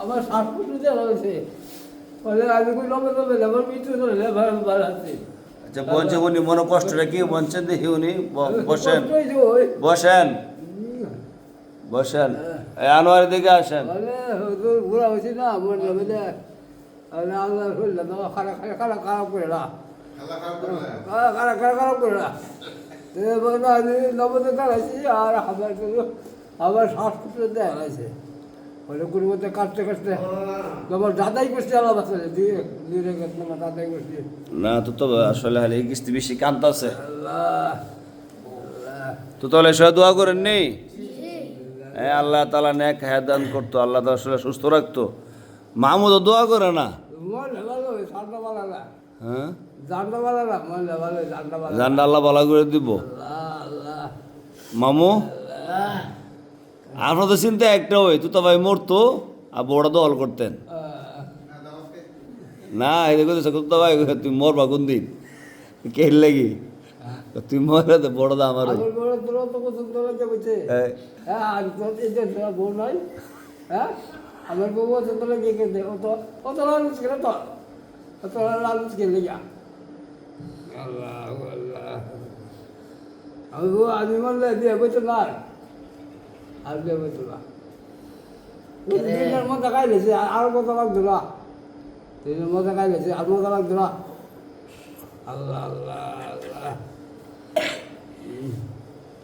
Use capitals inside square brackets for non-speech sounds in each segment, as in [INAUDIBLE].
আমার আমি কই লবে লবে লেবার মৃত্যু লেবার বাড়াচ্ছে আচ্ছা বলছে উনি মনে কষ্টটা কি? বলছেন দেখি উনি বসেন। বসেন। বসেন। এই আনোয়ারের দিকে আসেন। হয়েছি না মন লবে দে। বলে আল্লাহ শুনলে তো খারাপ খারাপ খারাপ খারাপ করে না খারাপ খারাপ খারাপ খারাপ করে না তো বলে আমি নবতে দাঁড়াইছি আর আমার দেখাইছে বলে কাটতে কাটতে আমার দাদাই করছে দিয়ে দিয়ে আমার দাদাই করছে। না তো তো আসলে হলে এই কিস্তি বেশি কান্ত আছে। আল্লাহ আল্লাহ তো তাহলে সে দোয়া করেন নেই হ্যাঁ আল্লাহ তালা ন্যাক হায়াদান করতো আল্লাহ তালা আসলে সুস্থ রাখতো। মাহমুদও দোয়া করে না? না। হ্যাঁ? না জানটা আল্লাহ ভালো করে দিব। মামু? আপনার তো চিন্তা একটা ওই তো ভাই মরতো আর বড় দল করতেন। না এটা করতেছে তো ভাই তুই মরবা কোন দিন কে লাগি? তুই মরে তো বড় দা আমার। আমার হ্যাঁ। বউ হ্যাঁ? তো আল্লাহ আল্লাহ। আমি বউ আমি বললে বিয়ে বলতো না আর দিনের খাই লেছে আর কত দিনের খাই লেছে আর আল্লাহ আল্লাহ আল্লাহ।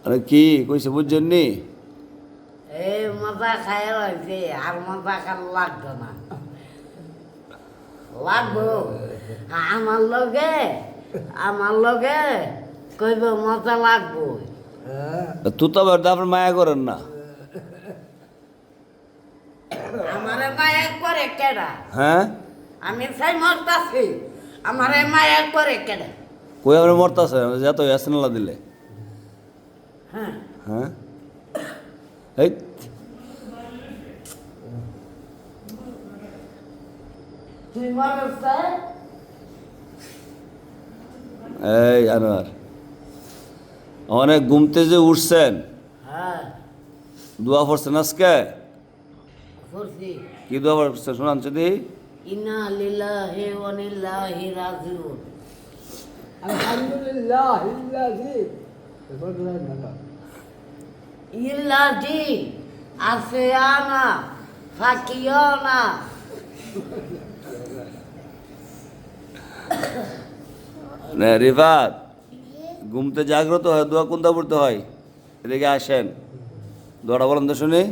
আরে কি কইছে বুঝছেন নি? এই মজা খায় রয়েছে আর মজা খাল লাগতো না। লাগবো। আমার লগে আমার লগে কইব মজা লাগবো। তুই তো আবার আপনার মায়া করেন না। আমারে কেডা? হ্যাঁ? আমি চাই মরতাছি আমারে মায়া করে কেডা? কই আমরা মরতাছে যত ইয়াসনাল্লাহ দিলে। হ্যাঁ। হ্যাঁ? এই। তুই মরছে এই আনোয়ার অনেক ঘুমতে যে উঠছেন। হ্যাঁ। দোয়া পড়ছেন আজকে? করছি। কি দোয়া শোনান যদি ইনা লিল্লাহি ওয়া লিল্লাহি রাজিউন। আলহামদুলিল্লাহ ইল্লাহি ইল্লাহি আসিয়ানা ফাকিয়ানা। না, রিফাত ঘুমতে জাগ্রত হয় দোয়া কোনটা পড়তে হয়? এদিকে আসেন। দোয়াটা বলেন তো শুনি।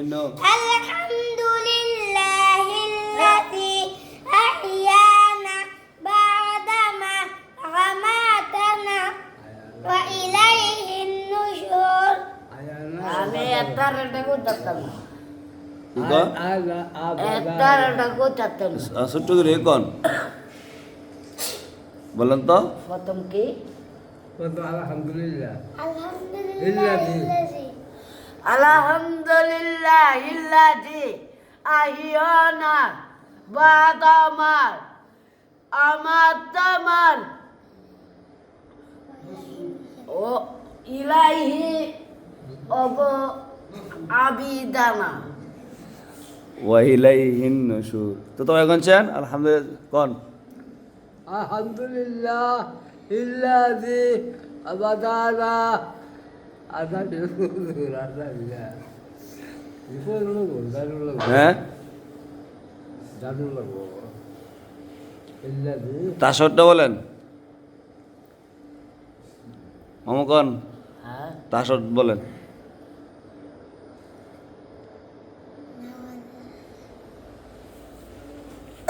হয় শূন্য আলহামদুলিল্লাহিল্লাযী আহইয়ানা বাদামা আমাতানা ওয়া ইলাইহিন নুশুর আমি একটা রেটা করতাম না কি কন একটা রেটা করতাম না আলহামদুলিল্লাহ ইল্লাজি আহিয়ানা বাদামার আমার তামার ও ইলাইহি অব আবিদানা। ওয়াইলাইহিন নশুর। তো তো এখন চান? আলহামদুলিল্লাহ কন? আলহামদুলিল্লাহ ইল্লাহি আবাদানা তাসরটা বলেন মামু কন হ্যাঁ তাসর বলেন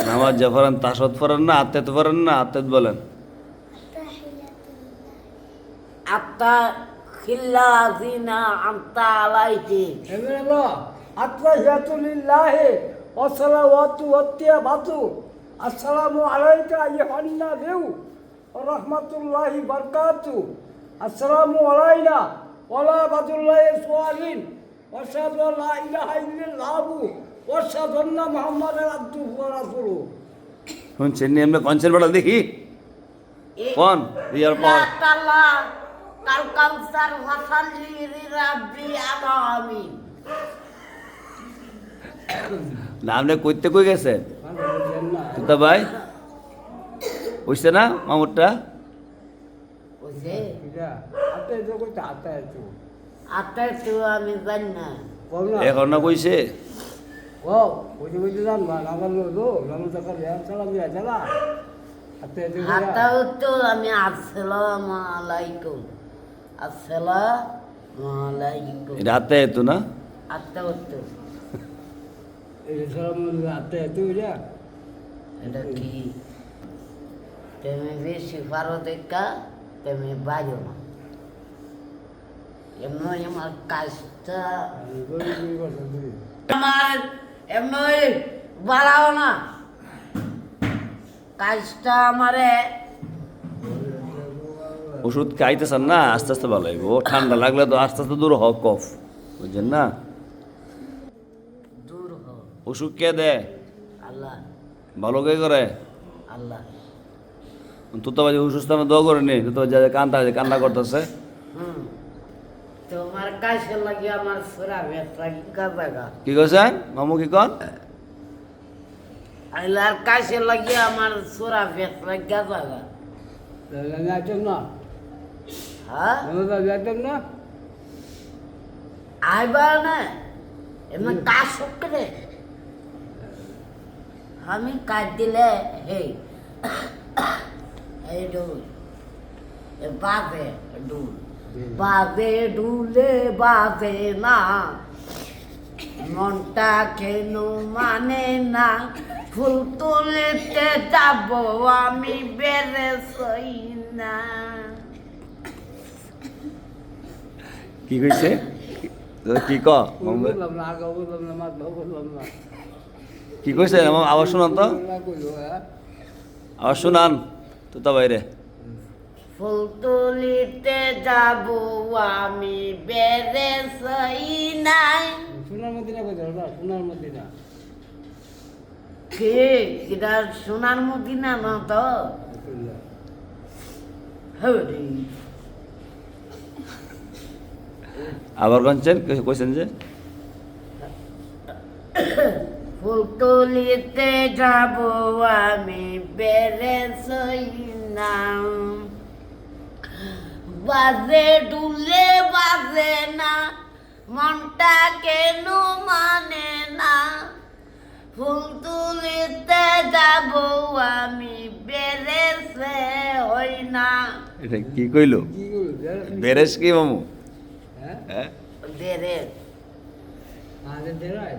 নামাজ যা পড়েন তাসত পড়েন না আত্মেত পড়েন না আত্মেত বলেন আত্মা খিল্লাজিনা আন্তা আলাইহি। আত্মাহিয়াতুলিল্লাহি ওয়াসসালাওয়াতু ওয়াত্তিয়াবাতু আসসালামু আলাইকা আইয়ুহান নাবিয়্যু ওয়া রাহমাতুল্লাহি বারাকাতু। আসসালামু আলাইনা ওয়া লা বাদুল্লাহি সুয়ালিন। ওয়া আশহাদু আন লা ইলাহা ইল্লাল্লাহু ওয়া আশহাদু আন্না মুহাম্মাদান আবদুহু ওয়া রাসূলুহু। শুনছেন নি? এমনি কনসের বেড়া দেখি কোন? রিয়ার পর তালা কাল কাউসার ফাসালি রাব্বি আলামিন। না আপনি কইতে কই গেছেন মানে তুতা ভাই? বুঝছে না মামুরটা? বুঝে এটা আতে তো কইতে আতে তো আত্মা তো আমি জানি না। বল না। এখন না কইছে? তো তো তো আমি আসসালামু আলাইকুম। আসসালামু আলাইকুম। এটা হাতে তো না? সালাম এটা কি? তুমি বেশি পারো দেখা তুমি বাজো না। এমনি আমার কাজটা। আমার এমনি বাড়াও না। কাজটা আমারে ওষুধ খাইতেছেন না আস্তে আস্তে ভালো হইব। ও ঠান্ডা লাগলে তো আস্তে আস্তে দূর হোক কফ। বুঝছেন না? ওষুধ কে দেয়? আল্লাহ। ভালো কে করে? আল্লাহ। তুতো বাজে অসুস্থ আমি দোয়া করে নি তুতো বাজে কান্তা আছে কান্না করতেছে। কি কাজা কি কইছেন মামু কি কন? আইলার কাছে লাগে আমার সুরা গাজা না আইটেম না। হ্যাঁ? আমরা আইটেম না? আইবার না। এমন কাজ আমি কাজ দিলে [COUGHS] এই ডুল বাজে না। মনটা কেন মানে না? ফুল তুলিতে যাব আমি বেড়ে সই না। কি কইছে? কি ক? না না না কি কইছে? মামু আবার শুনান তো। না হ্যাঁ আবার শুনান তুতা বাইরে। ফুল তুলিতে যাব আমি বেড়ে সই নাই। সোনার মদিনা কইতে না সোনার মদিনা। কে? এটা সোনার মদিনা না তো? হরি আবার কনছেন কইছেন যে? ফুল তুলিতে যাব আমি বেড়ে না বাজে ডুলে বাজে না মনটা কেন মানে না? ফুল তুলিতে যাব আমি বেড়েছে হই না। এটা কি কইলো? বেরেস কি মামু? হ্যাঁ হ্যাঁ বেড়ে আরে দেরাই